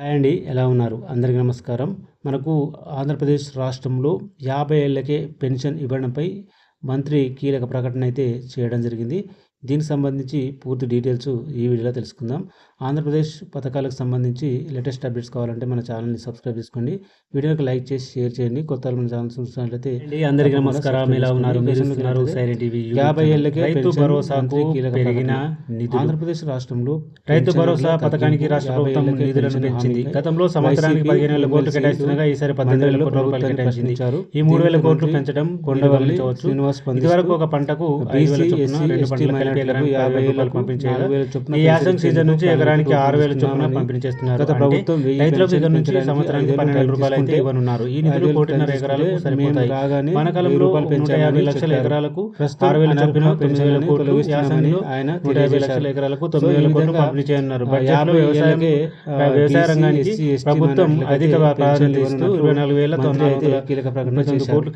Hi అండి ఎలా ఉన్నారు? అందరికీ నమస్కారం. మనకు ఆంధ్రప్రదేశ్ రాష్ట్రంలో యాభై ఏళ్ళకే పెన్షన్ ఇవ్వడంపై మంత్రి కీలక ప్రకటన అయితే చేయడం జరిగింది. దీనికి సంబంధించి పూర్తి డీటెయిల్స్ ఈ వీడియోలో తెలుసుకుందాం. ఆంధ్రప్రదేశ్ పథకాలకు సంబంధించి లేటెస్ట్ అప్డేట్స్ కావాలంటే మన ఛానల్ని సబ్స్క్రైబ్ చేసుకోండి. వీడియోకి లైక్ చేసి షేర్ చేయండి. కొత్త మన ఛానల్ చూసినట్లయితే అందరికీ నమస్కారం. ఎలా ఉన్నారు? మీరు టీవీ యాభై ఏళ్ళకే రైతు కీలక పెరిగిన ఆంధ్రప్రదేశ్ రాష్ట్రంలో రైతు భరోసా పథకానికి రాష్ట్ర ప్రభుత్వం నిధులను పెంచింది. గతంలో సంవత్సరానికి పదిహేను వేల కోట్లు కేటాయిస్తుండగా ఈసారి పద్దెనిమిది వేల కోట్ల రూపాయలు ప్రశ్నించారు. ఈ మూడు వేల కోట్లు పెంచడం కొండవల్లి శ్రీనివాస్ ఇదివరకు ఒక పంటకు ఐదు వేల రెండు పంటలు ఎకరానికి యాభై వేల చొప్పున ఈ సీజన్ నుంచి ఎకరానికి ఆరు వేల చొప్పున ఇస్తున్నామని పంపిణీ చేస్తున్నారు గత ప్రభుత్వం రైతులకు దగ్గర నుంచి సంవత్సరానికి పన్నెండు రూపాయలు అయితే ఇవ్వనున్నారు ఈ నిధులు కోటిన్నర ఎకరాలకు సరిపోతాయి రాగానే మన కాలంలో నూట యాభై లక్షల. ఎకరాలకు ఆరు వేల చొప్పున తొమ్మిది వేల కోట్లు యాసంగిలో ఆయన నూట యాభై. లక్షల ఎకరాలకు తొమ్మిది వేల కోట్లు పంపిణీ చేయనున్నారు బడ్జెట్లో వ్యవసాయానికి వ్యవసాయ రంగానికి ప్రభుత్వం అధిక ప్రాధాన్యత ఇస్తూ ఇరవై నాలుగు వేల తొమ్మిది కీలక ప్రకటన. కోట్లు